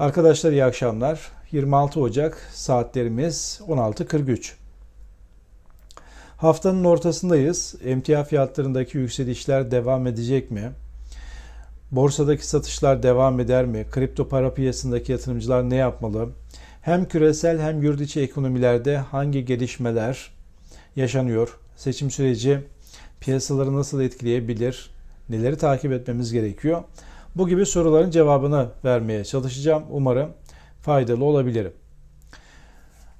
Arkadaşlar iyi akşamlar. 26 Ocak saatlerimiz 16.43. Haftanın ortasındayız. Emtia fiyatlarındaki yükselişler devam edecek mi? Borsadaki satışlar devam eder mi? Kripto para piyasasındaki yatırımcılar ne yapmalı? Hem küresel hem yurt içi ekonomilerde hangi gelişmeler yaşanıyor? Seçim süreci piyasaları nasıl etkileyebilir? Neleri takip etmemiz gerekiyor? Bu gibi soruların cevabını vermeye çalışacağım. Umarım faydalı olabilirim.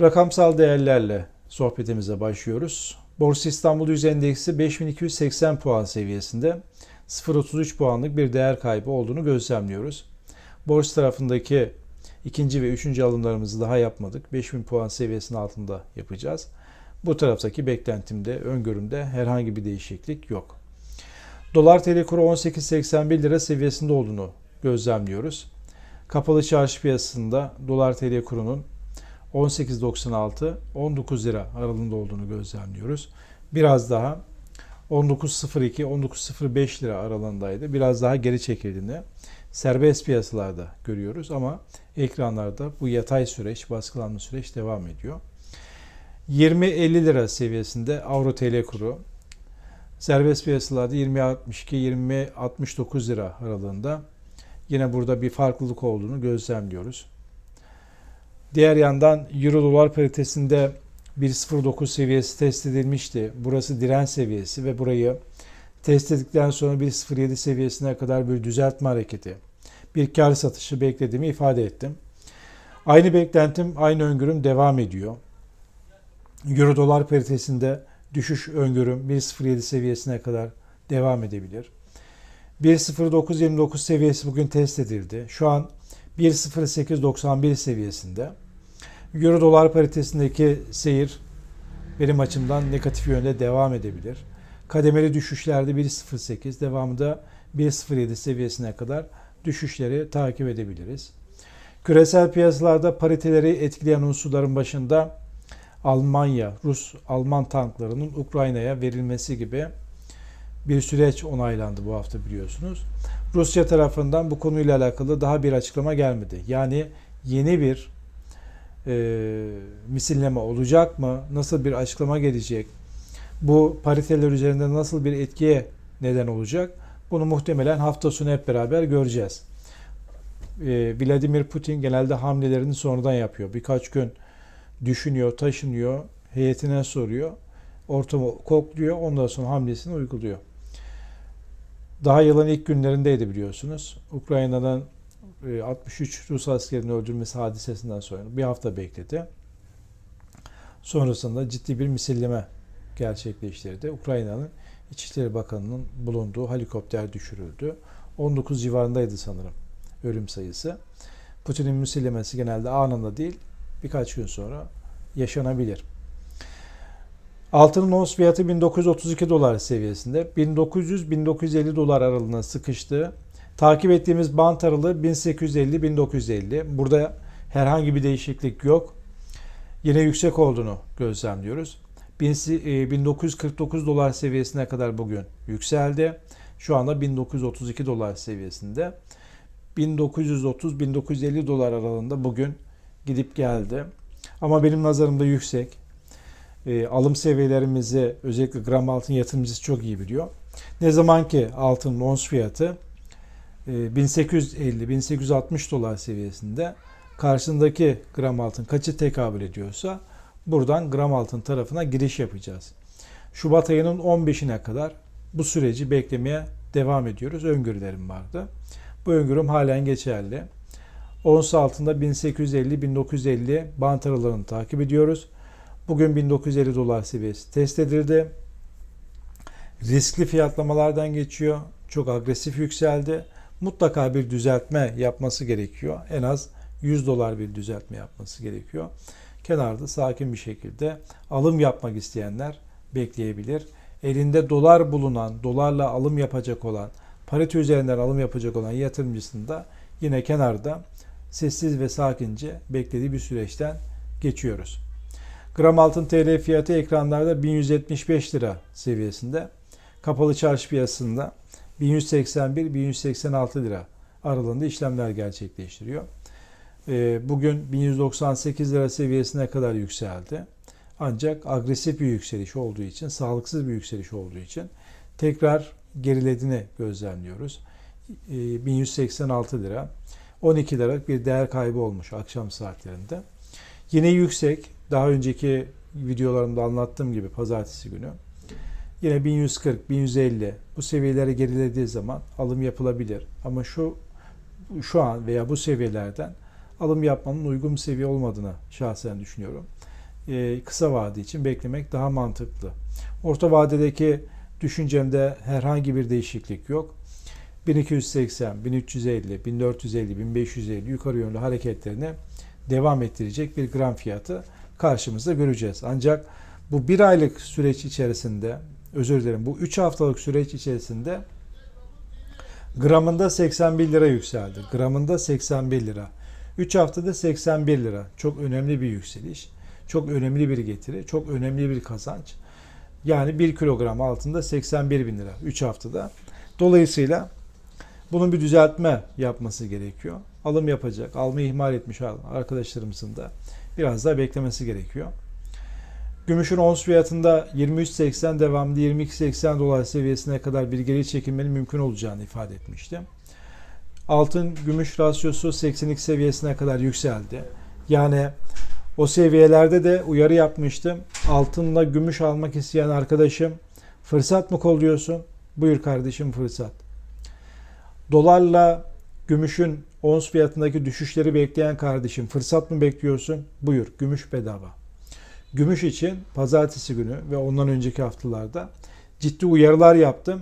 Rakamsal değerlerle sohbetimize başlıyoruz. Borsa İstanbul Yüz Endeksi 5280 puan seviyesinde 0.33 puanlık bir değer kaybı olduğunu gözlemliyoruz. Borsa tarafındaki ikinci ve üçüncü alımlarımızı daha yapmadık. 5000 puan seviyesinin altında yapacağız. Bu taraftaki beklentimde, öngörümde herhangi bir değişiklik yok. Dolar TL kuru 18.81 lira seviyesinde olduğunu gözlemliyoruz. Kapalı çarşı piyasasında dolar TL kurunun 18.96 19 lira aralığında olduğunu gözlemliyoruz. Biraz daha 19.02 19.05 lira aralığındaydı. Biraz daha geri çekildiğini serbest piyasalarda görüyoruz ama ekranlarda bu yatay süreç, baskılanma süreç devam ediyor. 20-50 lira seviyesinde Avro TL kuru Serbest piyasalarda 20.62-20.69 lira aralığında. Yine burada bir farklılık olduğunu gözlemliyoruz. Diğer yandan Euro dolar paritesinde 1.09 seviyesi test edilmişti. Burası direnç seviyesi ve burayı test ettikten sonra 1.07 seviyesine kadar bir düzeltme hareketi, bir kar satışı beklediğimi ifade ettim. Aynı beklentim, aynı öngörüm devam ediyor. Euro dolar paritesinde düşüş öngörüm 1.07 seviyesine kadar devam edebilir. 1.0929 seviyesi bugün test edildi. Şu an 1.0891 seviyesinde. Euro dolar paritesindeki seyir benim açımdan negatif yönde devam edebilir. Kademeli düşüşlerde 1.08 devamında 1.07 seviyesine kadar düşüşleri takip edebiliriz. Küresel piyasalarda pariteleri etkileyen unsurların başında Almanya, Rus, Alman tanklarının Ukrayna'ya verilmesi gibi bir süreç onaylandı bu hafta biliyorsunuz. Rusya tarafından bu konuyla alakalı daha bir açıklama gelmedi. Yani yeni bir e, misilleme olacak mı? Nasıl bir açıklama gelecek? Bu pariteler üzerinde nasıl bir etkiye neden olacak? Bunu muhtemelen hafta sonu hep beraber göreceğiz. E, Vladimir Putin genelde hamlelerini sonradan yapıyor. Birkaç gün düşünüyor, taşınıyor, heyetine soruyor, ortamı kokluyor, ondan sonra hamlesini uyguluyor. Daha yılın ilk günlerindeydi biliyorsunuz. Ukrayna'dan 63 Rus askerinin öldürülmesi hadisesinden sonra bir hafta bekledi. Sonrasında ciddi bir misilleme gerçekleştirdi. Ukrayna'nın İçişleri Bakanı'nın bulunduğu helikopter düşürüldü. 19 civarındaydı sanırım ölüm sayısı. Putin'in misillemesi genelde anında değil, birkaç gün sonra yaşanabilir. Altının ons fiyatı 1932 dolar seviyesinde. 1900-1950 dolar aralığına sıkıştı. Takip ettiğimiz bant aralığı 1850-1950. Burada herhangi bir değişiklik yok. Yine yüksek olduğunu gözlemliyoruz. 1949 dolar seviyesine kadar bugün yükseldi. Şu anda 1932 dolar seviyesinde. 1930-1950 dolar aralığında bugün gidip geldi. Ama benim nazarımda yüksek. E, alım seviyelerimizi özellikle gram altın yatırımcısı çok iyi biliyor. Ne zaman ki altın ons fiyatı e, 1850-1860 dolar seviyesinde karşısındaki gram altın kaçı tekabül ediyorsa buradan gram altın tarafına giriş yapacağız. Şubat ayının 15'ine kadar bu süreci beklemeye devam ediyoruz. Öngörülerim vardı. Bu öngörüm halen geçerli. Ons altında 1850-1950 bant aralığını takip ediyoruz. Bugün 1950 dolar seviyesi test edildi. Riskli fiyatlamalardan geçiyor. Çok agresif yükseldi. Mutlaka bir düzeltme yapması gerekiyor. En az 100 dolar bir düzeltme yapması gerekiyor. Kenarda sakin bir şekilde alım yapmak isteyenler bekleyebilir. Elinde dolar bulunan, dolarla alım yapacak olan, parite üzerinden alım yapacak olan yatırımcısının da yine kenarda sessiz ve sakince beklediği bir süreçten geçiyoruz. Gram altın TL fiyatı ekranlarda 1175 lira seviyesinde. Kapalı çarşı piyasasında 1181-1186 lira aralığında işlemler gerçekleştiriyor. Ee, Bugün 1198 lira seviyesine kadar yükseldi. Ancak agresif bir yükseliş olduğu için, sağlıksız bir yükseliş olduğu için tekrar gerilediğini gözlemliyoruz. Ee, 1186 lira, 12 liralık bir değer kaybı olmuş akşam saatlerinde. Yine yüksek, daha önceki videolarımda anlattığım gibi pazartesi günü. Yine 1140, 1150 bu seviyelere gerilediği zaman alım yapılabilir. Ama şu şu an veya bu seviyelerden alım yapmanın uygun bir seviye olmadığını şahsen düşünüyorum. Ee, kısa vade için beklemek daha mantıklı. Orta vadedeki düşüncemde herhangi bir değişiklik yok. 1280, 1350, 1450, 1550 yukarı yönlü hareketlerini devam ettirecek bir gram fiyatı karşımızda göreceğiz. Ancak bu bir aylık süreç içerisinde, özür dilerim bu 3 haftalık süreç içerisinde gramında 81 lira yükseldi. Gramında 81 lira. 3 haftada 81 lira. Çok önemli bir yükseliş. Çok önemli bir getiri. Çok önemli bir kazanç. Yani 1 kilogram altında 81 bin lira 3 haftada. Dolayısıyla bunun bir düzeltme yapması gerekiyor. Alım yapacak, almayı ihmal etmiş arkadaşlarımızın da biraz daha beklemesi gerekiyor. Gümüşün ons fiyatında 23.80 devamlı 22.80 dolar seviyesine kadar bir geri çekilmenin mümkün olacağını ifade etmiştim. Altın gümüş rasyosu 82 seviyesine kadar yükseldi. Yani o seviyelerde de uyarı yapmıştım. Altınla gümüş almak isteyen arkadaşım fırsat mı kolluyorsun? Buyur kardeşim fırsat. Dolarla gümüşün ons fiyatındaki düşüşleri bekleyen kardeşim fırsat mı bekliyorsun? Buyur gümüş bedava. Gümüş için pazartesi günü ve ondan önceki haftalarda ciddi uyarılar yaptım.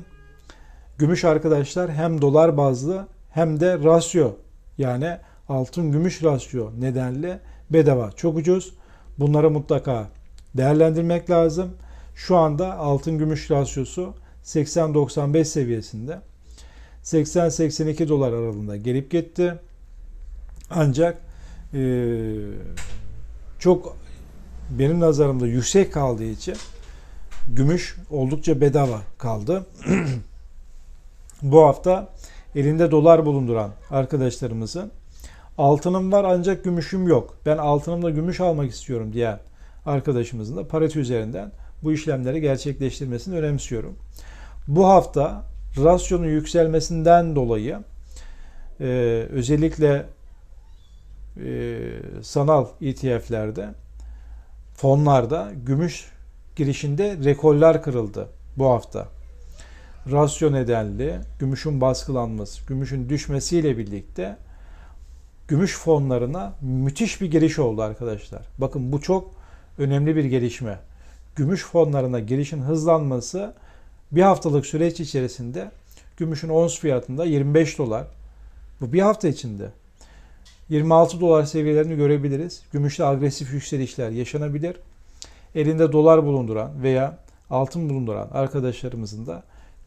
Gümüş arkadaşlar hem dolar bazlı hem de rasyo yani altın gümüş rasyo nedenle bedava çok ucuz. Bunları mutlaka değerlendirmek lazım. Şu anda altın gümüş rasyosu 80-95 seviyesinde. 80-82 dolar aralığında gelip gitti. Ancak e, çok benim nazarımda yüksek kaldığı için gümüş oldukça bedava kaldı. Bu hafta elinde dolar bulunduran arkadaşlarımızın altınım var ancak gümüşüm yok. Ben altınımla gümüş almak istiyorum diyen arkadaşımızın da parite üzerinden bu işlemleri gerçekleştirmesini önemsiyorum. Bu hafta rasyonun yükselmesinden dolayı e, özellikle e, sanal ETF'lerde fonlarda gümüş girişinde rekorlar kırıldı bu hafta. Rasyo nedenli gümüşün baskılanması, gümüşün düşmesiyle birlikte gümüş fonlarına müthiş bir giriş oldu arkadaşlar. Bakın bu çok önemli bir gelişme. Gümüş fonlarına girişin hızlanması bir haftalık süreç içerisinde gümüşün ons fiyatında 25 dolar. Bu bir hafta içinde 26 dolar seviyelerini görebiliriz. Gümüşte agresif yükselişler yaşanabilir. Elinde dolar bulunduran veya altın bulunduran arkadaşlarımızın da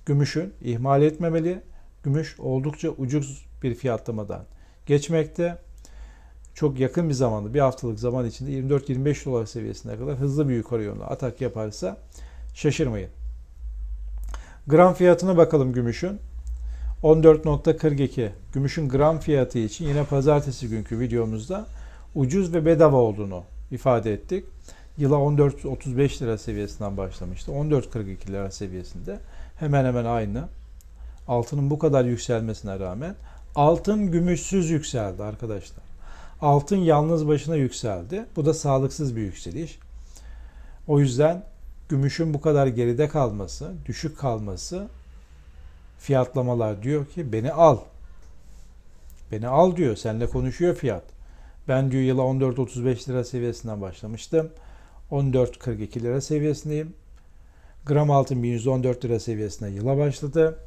gümüşün ihmal etmemeli. Gümüş oldukça ucuz bir fiyatlamadan geçmekte. Çok yakın bir zamanda bir haftalık zaman içinde 24-25 dolar seviyesine kadar hızlı bir yukarı yönlü atak yaparsa şaşırmayın. Gram fiyatına bakalım gümüşün. 14.42 gümüşün gram fiyatı için yine pazartesi günkü videomuzda ucuz ve bedava olduğunu ifade ettik. Yıla 14.35 lira seviyesinden başlamıştı. 14.42 lira seviyesinde hemen hemen aynı. Altının bu kadar yükselmesine rağmen altın gümüşsüz yükseldi arkadaşlar. Altın yalnız başına yükseldi. Bu da sağlıksız bir yükseliş. O yüzden gümüşün bu kadar geride kalması, düşük kalması fiyatlamalar diyor ki beni al. Beni al diyor. Seninle konuşuyor fiyat. Ben diyor yıla 14.35 lira seviyesinden başlamıştım. 14.42 lira seviyesindeyim. Gram altın 1114 lira seviyesine yıla başladı.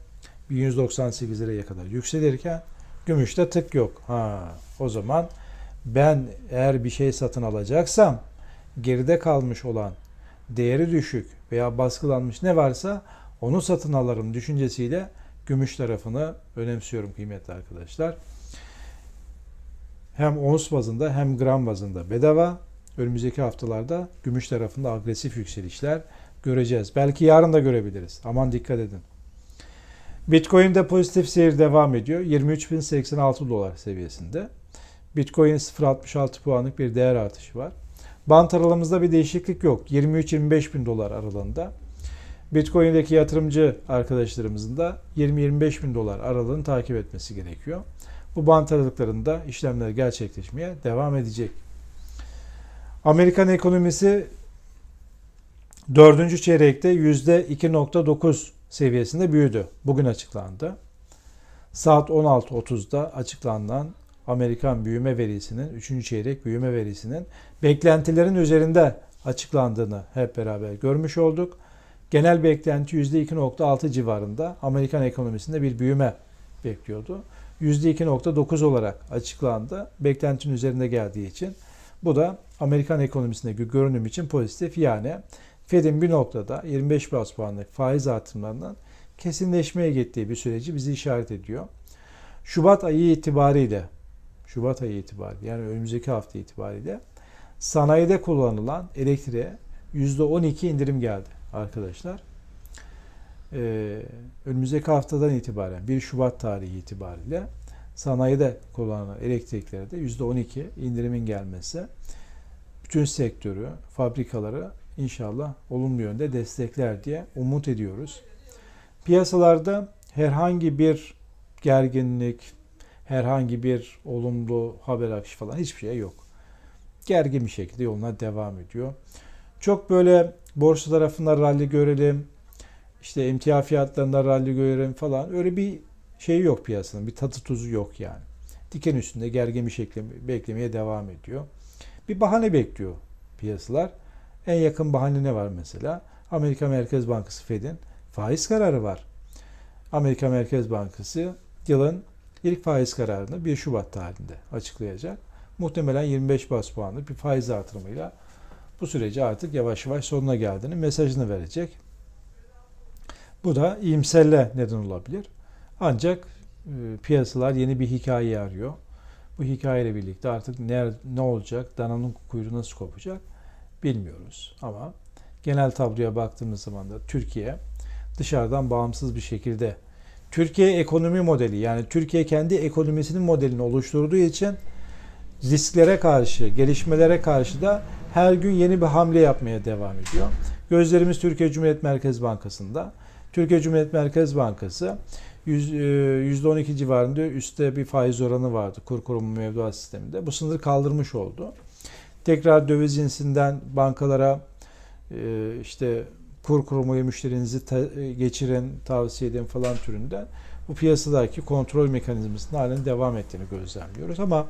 1198 liraya kadar yükselirken gümüşte tık yok. Ha, o zaman ben eğer bir şey satın alacaksam geride kalmış olan değeri düşük veya baskılanmış ne varsa onu satın alırım düşüncesiyle gümüş tarafını önemsiyorum kıymetli arkadaşlar. Hem ons bazında hem gram bazında bedava. Önümüzdeki haftalarda gümüş tarafında agresif yükselişler göreceğiz. Belki yarın da görebiliriz. Aman dikkat edin. Bitcoin'de pozitif seyir devam ediyor. 23.086 dolar seviyesinde. Bitcoin 0.66 puanlık bir değer artışı var. Bant aralığımızda bir değişiklik yok. 23-25 bin dolar aralığında. Bitcoin'deki yatırımcı arkadaşlarımızın da 20-25 bin dolar aralığını takip etmesi gerekiyor. Bu bant aralıklarında işlemler gerçekleşmeye devam edecek. Amerikan ekonomisi dördüncü çeyrekte %2.9 seviyesinde büyüdü. Bugün açıklandı. Saat 16.30'da açıklanan Amerikan büyüme verisinin, 3. çeyrek büyüme verisinin beklentilerin üzerinde açıklandığını hep beraber görmüş olduk. Genel beklenti %2.6 civarında Amerikan ekonomisinde bir büyüme bekliyordu. %2.9 olarak açıklandı. Beklentinin üzerinde geldiği için bu da Amerikan ekonomisindeki görünüm için pozitif. Yani Fed'in bir noktada 25 bas puanlık faiz artımlarından kesinleşmeye gittiği bir süreci bizi işaret ediyor. Şubat ayı itibariyle Şubat ayı itibariyle yani önümüzdeki hafta itibariyle sanayide kullanılan elektriğe %12 indirim geldi arkadaşlar. Ee, önümüzdeki haftadan itibaren 1 Şubat tarihi itibariyle sanayide kullanılan elektriklere de %12 indirimin gelmesi bütün sektörü, fabrikaları inşallah olumlu yönde destekler diye umut ediyoruz. Piyasalarda herhangi bir gerginlik, herhangi bir olumlu haber akışı falan hiçbir şey yok. Gergin bir şekilde yoluna devam ediyor. Çok böyle borsa tarafında rally görelim, işte emtia fiyatlarında rally görelim falan öyle bir şey yok piyasanın. Bir tatı tuzu yok yani. Diken üstünde gergin bir şekilde beklemeye devam ediyor. Bir bahane bekliyor piyasalar. En yakın bahane ne var mesela? Amerika Merkez Bankası Fed'in faiz kararı var. Amerika Merkez Bankası yılın ilk faiz kararını 1 Şubat tarihinde açıklayacak. Muhtemelen 25 bas puanlık bir faiz artırımıyla bu süreci artık yavaş yavaş sonuna geldiğini mesajını verecek. Bu da iyimserle neden olabilir. Ancak e, piyasalar yeni bir hikaye arıyor. Bu hikayeyle birlikte artık ne, ne olacak, dananın kuyruğu nasıl kopacak bilmiyoruz. Ama genel tabloya baktığımız zaman da Türkiye dışarıdan bağımsız bir şekilde Türkiye ekonomi modeli yani Türkiye kendi ekonomisinin modelini oluşturduğu için risklere karşı, gelişmelere karşı da her gün yeni bir hamle yapmaya devam ediyor. Gözlerimiz Türkiye Cumhuriyet Merkez Bankası'nda. Türkiye Cumhuriyet Merkez Bankası %12 e, civarında üstte bir faiz oranı vardı kur korumu mevduat sisteminde. Bu sınır kaldırmış oldu. Tekrar döviz cinsinden bankalara e, işte kur korumayı müşterinizi geçirin, tavsiye edin falan türünden bu piyasadaki kontrol mekanizmasının halen devam ettiğini gözlemliyoruz. Ama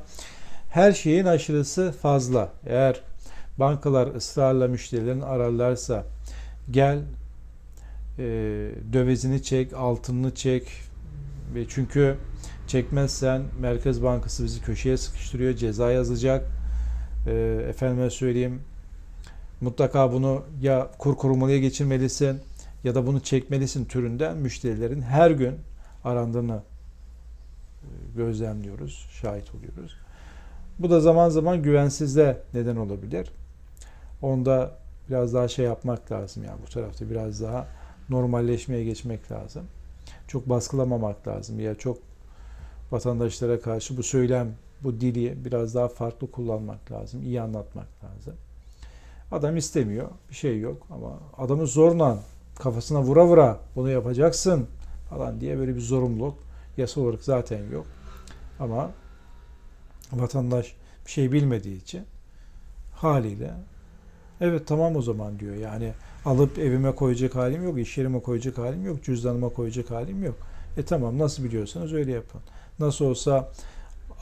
her şeyin aşırısı fazla. Eğer bankalar ısrarla müşterilerini ararlarsa gel e, dövizini çek, altınını çek ve çünkü çekmezsen Merkez Bankası bizi köşeye sıkıştırıyor, ceza yazacak. E, efendime söyleyeyim mutlaka bunu ya kur korumalıya geçirmelisin ya da bunu çekmelisin türünden müşterilerin her gün arandığını e, gözlemliyoruz, şahit oluyoruz. Bu da zaman zaman güvensizliğe neden olabilir. Onda biraz daha şey yapmak lazım yani bu tarafta biraz daha normalleşmeye geçmek lazım. Çok baskılamamak lazım ya çok vatandaşlara karşı bu söylem, bu dili biraz daha farklı kullanmak lazım, iyi anlatmak lazım. Adam istemiyor, bir şey yok ama adamı zorla kafasına vura vura bunu yapacaksın falan diye böyle bir zorunluluk yasal olarak zaten yok. Ama vatandaş bir şey bilmediği için haliyle evet tamam o zaman diyor. Yani alıp evime koyacak halim yok, iş yerime koyacak halim yok, cüzdanıma koyacak halim yok. E tamam nasıl biliyorsanız öyle yapın. Nasıl olsa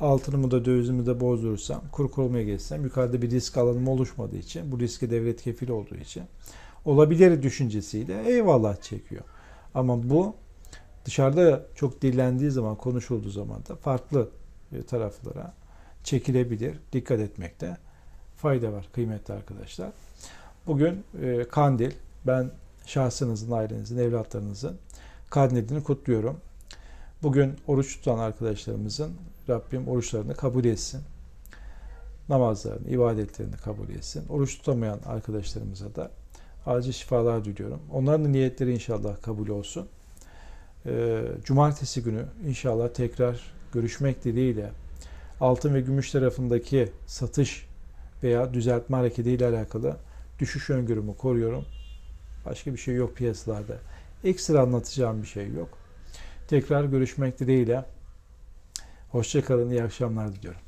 altınımı da dövizimi de bozdurursam, kur kurulmaya geçsem yukarıda bir risk alanım oluşmadığı için, bu riski devlet kefil olduğu için olabilir düşüncesiyle eyvallah çekiyor. Ama bu dışarıda çok dillendiği zaman, konuşulduğu zaman da farklı taraflara çekilebilir. Dikkat etmekte fayda var kıymetli arkadaşlar. Bugün e, kandil. Ben şahsınızın, ailenizin, evlatlarınızın kandilini kutluyorum. Bugün oruç tutan arkadaşlarımızın Rabbim oruçlarını kabul etsin. Namazlarını, ibadetlerini kabul etsin. Oruç tutamayan arkadaşlarımıza da acil şifalar diliyorum. Onların niyetleri inşallah kabul olsun. Ee, Cumartesi günü inşallah tekrar görüşmek dileğiyle altın ve gümüş tarafındaki satış veya düzeltme hareketiyle alakalı düşüş öngörümü koruyorum. Başka bir şey yok piyasalarda. Ekstra anlatacağım bir şey yok. Tekrar görüşmek dileğiyle. Hoşçakalın, iyi akşamlar diliyorum.